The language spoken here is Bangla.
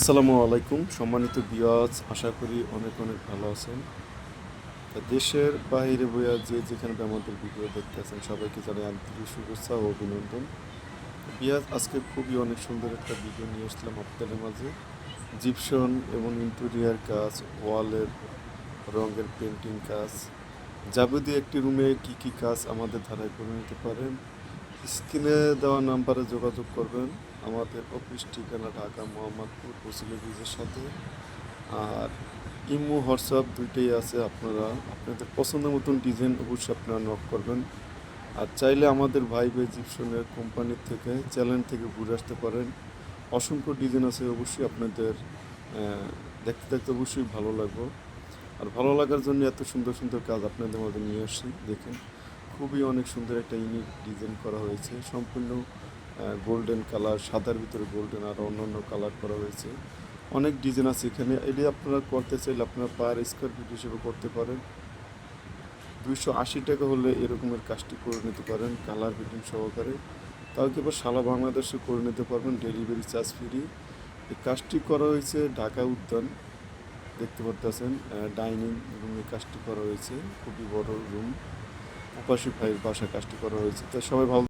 আসসালামু আলাইকুম। সম্মানিত বিয়াজ আশা করি অনেক অনেক ভালো আছেন। দেশের বাইরে বইয়া যে যেখানে আমাদের ভিডিও দেখতে আছেন, সবাইকে জানাই আন্তরিক শুভেচ্ছা ও অভিনন্দন। বিয়াজ আজকে খুবই অনেক সুন্দর একটা ভিডিও নিয়ে এসলাম আপনাদের মাঝে। জিপসন এবং ইন্টেরিয়ার কাজ, ওয়ালের রঙের পেন্টিং কাজ। যাবতীয় একটি রুমে কি কি কাজ আমাদের ধারায় করে নিতে পারেন স্ক্রিনে দেওয়া নাম্বারে যোগাযোগ করবেন। আমাদের অফিস ঠিকানা ঢাকা, মোহাম্মদপুর ব্রিজের সাথে। আর ইমো, হোয়াটসঅ্যাপ দুইটাই আছে আপনারা। আপনাদের পছন্দ মতন ডিজাইন অবশ্যই আপনারা নক করবেন। আর চাইলে আমাদের ভাই ভাই জিপসনের কোম্পানির থেকে চ্যানেল থেকে ঘুরে আসতে পারেন। অসংখ্য ডিজাইন আছে, অবশ্যই আপনাদের দেখতে দেখতে অবশ্যই ভালো লাগবে। আর ভালো লাগার জন্য এত সুন্দর সুন্দর কাজ আপনাদের মধ্যে নিয়ে আসছি দেখেন। খুবই অনেক সুন্দর একটা ইউনিক ডিজাইন করা হয়েছে। সম্পূর্ণ গোল্ডেন কালার সাদার ভিতরে গোল্ডেন আর অন্যান্য কালার করা হয়েছে। অনেক ডিজাইন আছে এখানে। এটি আপনারা করতে চাইলে আপনারা পার স্কোয়ার ফিট হিসেবে করতে পারেন। দুইশো আশি টাকা হলে এরকমের কাজটি করে নিতে পারেন কালার ফিটিং সহকারে। তাও এবার সারা বাংলাদেশে করে নিতে পারবেন ডেলিভারি চার্জ ফ্রি এই কাজটি করা হয়েছে ঢাকা উদ্যান, দেখতে পারতেছেন ডাইনিং রুমে কাজটি করা হয়েছে। খুবই বড় রুম উপাসী ভাইয়ের বাসায় কাজটি করা হয়েছে। তো সবাই ভালো